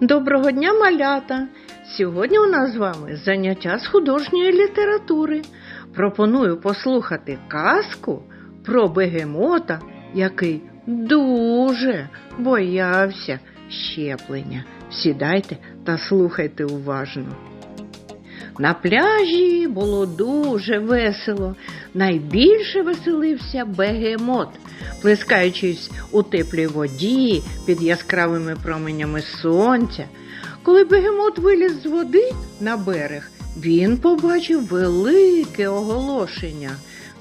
Доброго дня, малята! Сьогодні у нас з вами заняття з художньої літератури. Пропоную послухати казку про бегемота, який дуже боявся щеплення. Сідайте та слухайте уважно. На пляжі було дуже весело. Найбільше веселився бегемот, плескаючись у теплій воді під яскравими променями сонця. Коли бегемот виліз з води на берег, він побачив велике оголошення.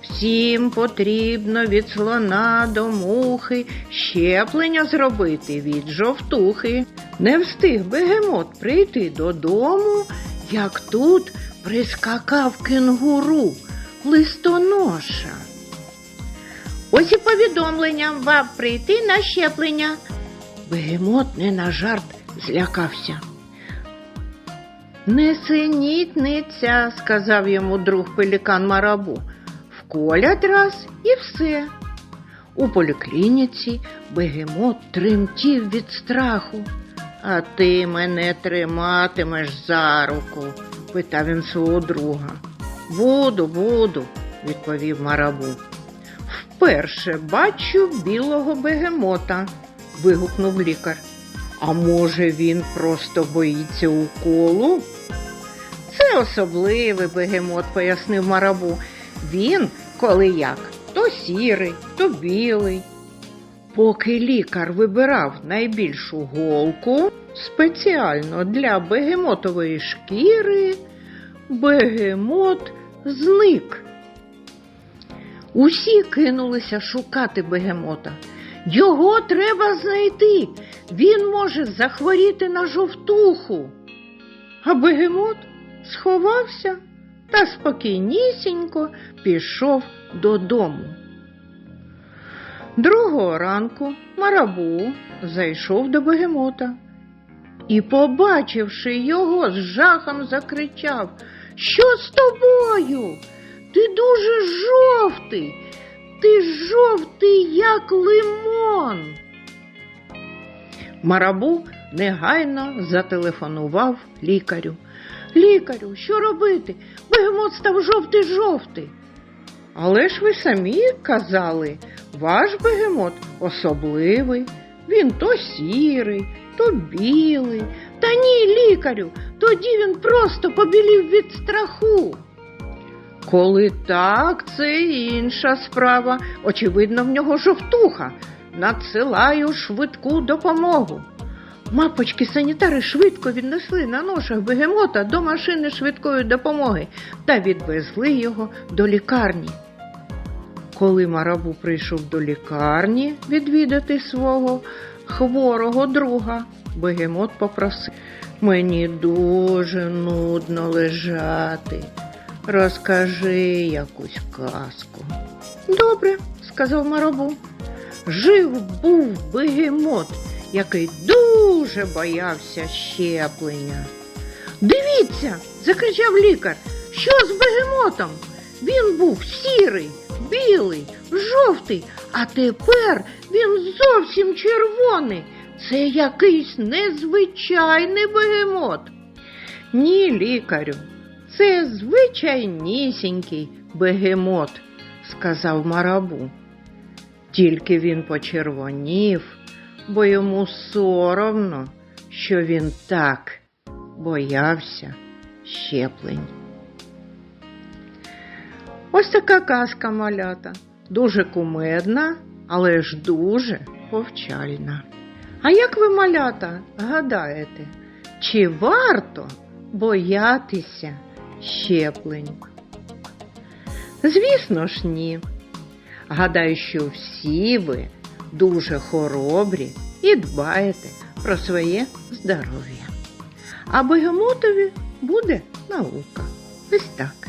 Всім потрібно від слона до мухи щеплення зробити від жовтухи. Не встиг бегемот прийти додому, як тут прискакав кенгуру листоноша. Ось і повідомлення вам прийти на щеплення. Бегемот не на жарт злякався. Несенітниця, сказав йому друг пелікан Марабу. Вколять раз і все. У поліклініці бегемот тремтів від страху. А ти мене триматимеш за руку? питав він свого друга. Буду, буду, відповів Марабу. Вперше бачу білого бегемота, вигукнув лікар. А може, він просто боїться уколу? Це особливий бегемот, пояснив Марабу. Він, коли як, то сірий, то білий. Поки лікар вибирав найбільшу голку спеціально для бегемотової шкіри, бегемот зник. Усі кинулися шукати бегемота. Його треба знайти. Він може захворіти на жовтуху. А бегемот сховався та спокійнісінько пішов додому. Другого ранку марабу зайшов до бегемота і, побачивши його, з жахом закричав Що з тобою? Ти дуже жовтий, ти жовтий, як лимон. Марабу негайно зателефонував лікарю. Лікарю, що робити? Бегемот став жовтий-жовтий. Але ж ви самі казали, ваш бегемот особливий. Він то сірий, то білий. Та ні, лікарю, тоді він просто побілів від страху. Коли так, це інша справа. Очевидно, в нього жовтуха. Надсилаю швидку допомогу. Мапочки санітари швидко віднесли на ношах бегемота до машини швидкої допомоги та відвезли його до лікарні. Коли Марабу прийшов до лікарні відвідати свого хворого друга, бегемот попросив Мені дуже нудно лежати. Розкажи якусь казку. Добре, сказав Марабу. Жив був бегемот, який дуже боявся щеплення. Дивіться, закричав лікар. Що з бегемотом? Він був сірий, білий, жовтий, а тепер він зовсім червоний. Це якийсь незвичайний бегемот. Ні, лікарю, це звичайнісінький бегемот, сказав Марабу. Тільки він почервонів, бо йому соромно, що він так боявся щеплень. Ось така казка малята, дуже кумедна, але ж дуже повчальна. А як ви, малята, гадаєте, чи варто боятися щеплень? Звісно ж, ні. Гадаю, що всі ви дуже хоробрі і дбаєте про своє здоров'я. А бегемотові буде наука. Ось так.